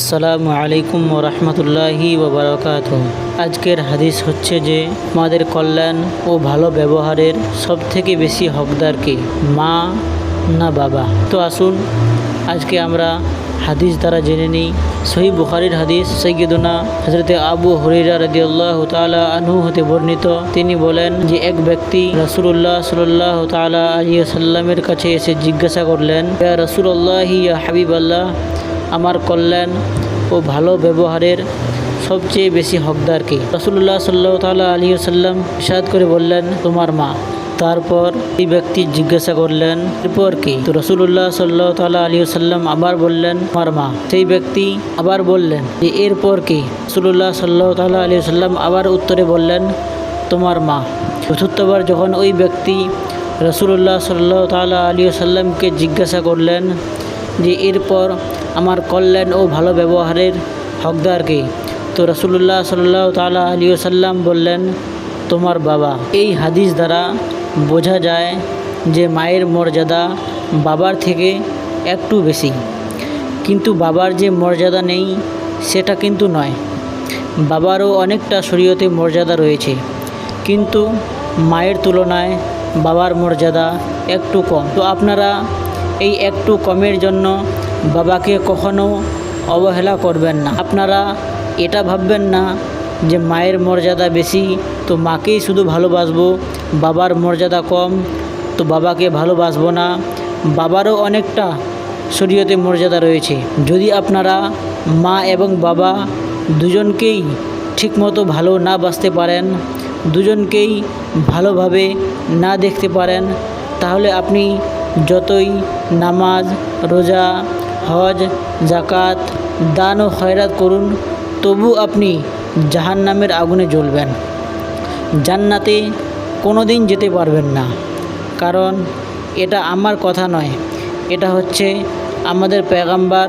আসসালামু আলাইকুম রহমতুল্লাহি ওবরাকাত আজকের হাদিস হচ্ছে যে, মাদের কল্যাণ ও ভালো ব্যবহারের সবথেকে বেশি হকদার কে? মা না বাবা? তো আসুন, আজকে আমরা হাদিস দ্বারা জেনে নিই। সহি বুখারির হাদিস সৈয়দুনা হজরতে আবু হরিরা রদিয়াল্লাহ তালা আনহু হতে বর্ণিত। তিনি বলেন যে, এক ব্যক্তি রসুল্লাহ সাল্লাহ তালা আলী সাল্লামের কাছে এসে জিজ্ঞাসা করলেন রসুল্লাহ ইয়া হাবিব আল্লাহ আমার কল্যাণ ও ভালো ব্যবহারের সবচেয়ে বেশি হকদার কে? রসুল্লাহ সাল্লাহ তাল্লাহ আলী সাল্লাম ইসাদ করে বললেন, তোমার মা। তারপর এই ব্যক্তি জিজ্ঞাসা করলেন, এরপর কি? তো রসুল্লাহ সাল্লাহ তাল্লাহ আলী সাল্লাম আবার বললেন আমার মা। সেই ব্যক্তি আবার বললেন, যে এরপর কি? রসুল্লাহ সাল্লাহ তাল্লাহ আলী সাল্লাম আবার উত্তরে বললেন, তোমার মা। চতুর্থবার যখন ওই ব্যক্তি রসুল্লাহ সাল্লাহ তাল্লাহ আলী সাল্লামকে জিজ্ঞাসা করলেন যে এরপর আমার কল্যাণ ও ভালো ব্যবহারের হকদারকে। তো রসুল্লাহ সাল্লাহ তাল্লাহ আলী সাল্লাম বললেন, তোমার বাবা। এই হাদিস দ্বারা বোঝা যায় যে মায়ের মর্যাদা বাবার থেকে একটু বেশি। কিন্তু বাবার যে মর্যাদা নেই, সেটা কিন্তু নয়। বাবারও অনেকটা শরীয়তে মর্যাদা রয়েছে। কিন্তু মায়ের তুলনায় বাবার মর্যাদা একটু কম। তো আপনারা এই একটু কমের জন্য বাবাকে কখনো অবহেলা করবেন না। আপনারা এটা ভাববেন না যে মায়ের মর্যাদা বেশি, তো মাকেই শুধু ভালোবাসবো, বাবার মর্যাদা কম, তো বাবাকে ভালোবাসবো না। বাবারও অনেকটা শরীয়তে মর্যাদা রয়েছে। যদি আপনারা মা এবং বাবা দুজনকেই ঠিকমতো ভালো না বাসতে পারেন, দুজনকেই ভালোভাবে না দেখতে পারেন, তাহলে আপনি যতই নামাজ, রোজা, হজ জাকাত দান ও খয়রাত করুন, তবু আপনি জাহান্নামের আগুনে জ্বলবেন। জান্নাতে কোনো দিন যেতে পারবেন না। কারণ এটা আমার কথা নয়। এটা হচ্ছে আমাদের পেগাম্বার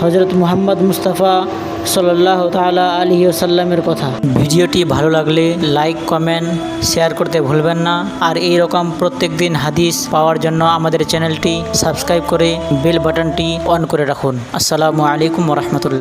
হজরত মুহাম্মদ মুস্তাফা সাল্লাহ তালা আলী ওসাল্লামের কথা। ভিডিওটি ভালো লাগলে লাইক, কমেন্ট, শেয়ার করতে ভুলবেন না। আর এই রকম প্রত্যেক দিন হাদিস পাওয়ার জন্য আমাদের চ্যানেলটি সাবস্ক্রাইব করে বেল বাটনটি অন করে রাখুন। আসসালামু আলাইকুম রহমতুল্লাহ।